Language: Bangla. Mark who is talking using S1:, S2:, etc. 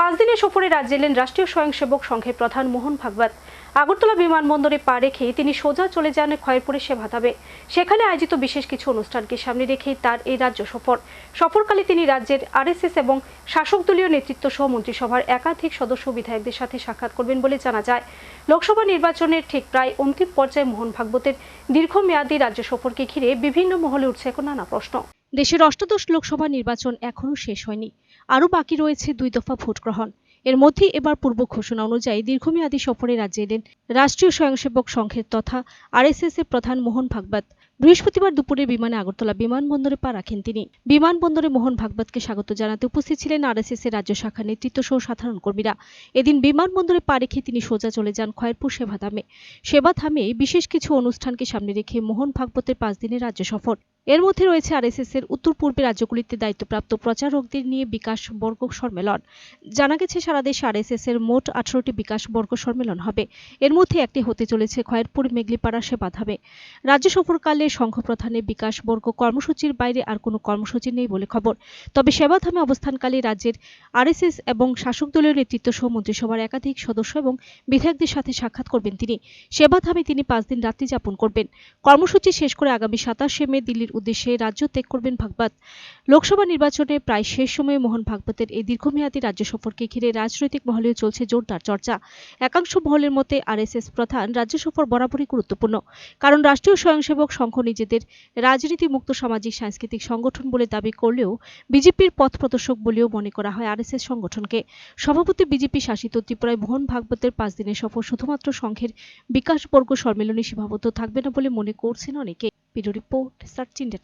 S1: পাঁচ দিনের সফরে রাজ্যে এলেন রাষ্ট্রীয় স্বয়ংসেবক সংঘের প্রধান মোহন ভাগবত। আগরতলা বিমানবন্দরে পা রেখে তিনি সোজা চলে যান খয়েরপুরে সেবাধাবে সেখানে আয়োজিত বিশেষ কিছু অনুষ্ঠানকে সামনে রেখেই তার এই রাজ্য সফর। সফরকালে তিনি রাজ্যের আরএসএস এবং শাসক দলীয় নেতৃত্ব সহ মন্ত্রিসভার একাধিক সদস্য বিধায়কদের সাথে সাক্ষাৎ করবেন বলে জানা যায়। লোকসভা নির্বাচনের ঠিক প্রায় অন্তিম পর্যায়ে মোহন ভাগবতের দীর্ঘমেয়াদী রাজ্য সফরকে ঘিরে বিভিন্ন মহলে উঠছে এখন নানা প্রশ্ন। দেশের অষ্টাদশ লোকসভা নির্বাচন এখনও শেষ হয়নি। আরও বাকি রয়েছে দুই দফা ভোট গ্রহণ। এর মধ্যে এবার পূর্ব ঘোষণা অনুযায়ী দীর্ঘমেয়াদী সফরে রাজ্যে এলেন রাষ্ট্রীয় স্বয়ংসেবক সংঘের তথা আরএসএস এর প্রধান মোহন ভাগবত। বৃহস্পতিবার দুপুরে বিমানে আগরতলা বিমানবন্দরে পা রাখেন তিনি। বিমানবন্দরে মোহন ভাগবতকে স্বাগত জানাতে উপস্থিত ছিলেন আরএসএস এর রাজ্য শাখা নেতৃত্ব সহ সাধারণ কর্মীরা। এদিন বিমানবন্দরে পা রেখে তিনি সোজা চলে যান খয়েরপুর সেবাধামে সেবাধামে বিশেষ কিছু অনুষ্ঠানকে সামনে রেখে মোহন ভাগবতের পাঁচ দিনের রাজ্য সফর। এর মধ্যে রয়েছে আরএসএস এর উত্তর পূর্বে রাজ্যগুলিতে দায়িত্বপ্রাপ্ত প্রচারকদের নিয়ে বিকাশ বর্গ সম্মেলন। জানা গেছে, সারা দেশে আরএসএস এর মোট আঠারোটি বিকাশ বর্গ সম্মেলন হবে। এর মধ্যে একটি হতে চলেছে খয়েরপুর, মেঘলিপাড়া সেবাধামে রাজ্য সফরকালে সংঘ প্রধানের বিকাশ বর্গ কর্মসূচির বাইরে আর কোনো কর্মসূচি নেই বলে খবর। তবে সেবাধামে অবস্থানকালে রাজ্যের আরএসএস এবং শাসক দলীয় নেতৃত্ব সহ মন্ত্রিসভার একাধিক সদস্য এবং বিধায়কদের সাথে সাক্ষাৎ করবেন তিনি। সেবাধামে তিনি পাঁচ দিন রাত্রি যাপন করবেন। কর্মসূচি শেষ করে আগামী সাতাশে মে দিল্লির উদ্দেশ্যে রাজ্য ত্যাগ করবেন ভাগবত। লোকসভা নির্বাচনে প্রায় শেষ সময়ে মোহন ভাগবতের এই দীর্ঘমেয়াদী রাজ্য সফরকে ঘিরে রাজনৈতিক মহলেও চলছে জোরদার চর্চা। একাংশ মহলের মতে আরএসএস প্রধান রাজ্য সফর বরাবরই গুরুত্বপূর্ণ, কারণ রাষ্ট্রীয় স্বয়ংসেবক সংঘ নিজেদের রাজনীতি মুক্ত সামাজিক সাংস্কৃতিক সংগঠন বলে দাবি করলেও বিজেপির পথ প্রদর্শক বলেও মনে করা হয় আরএসএস সংগঠনকে। সভাপতি বিজেপি শাসিত ত্রিপুরায় মোহন ভাগবতের পাঁচ দিনের সফর শুধুমাত্র সংঘের বিকাশবর্গ সম্মেলনে সীমাবদ্ধ থাকবে না বলে মনে করছেন অনেকে। Bureau report search India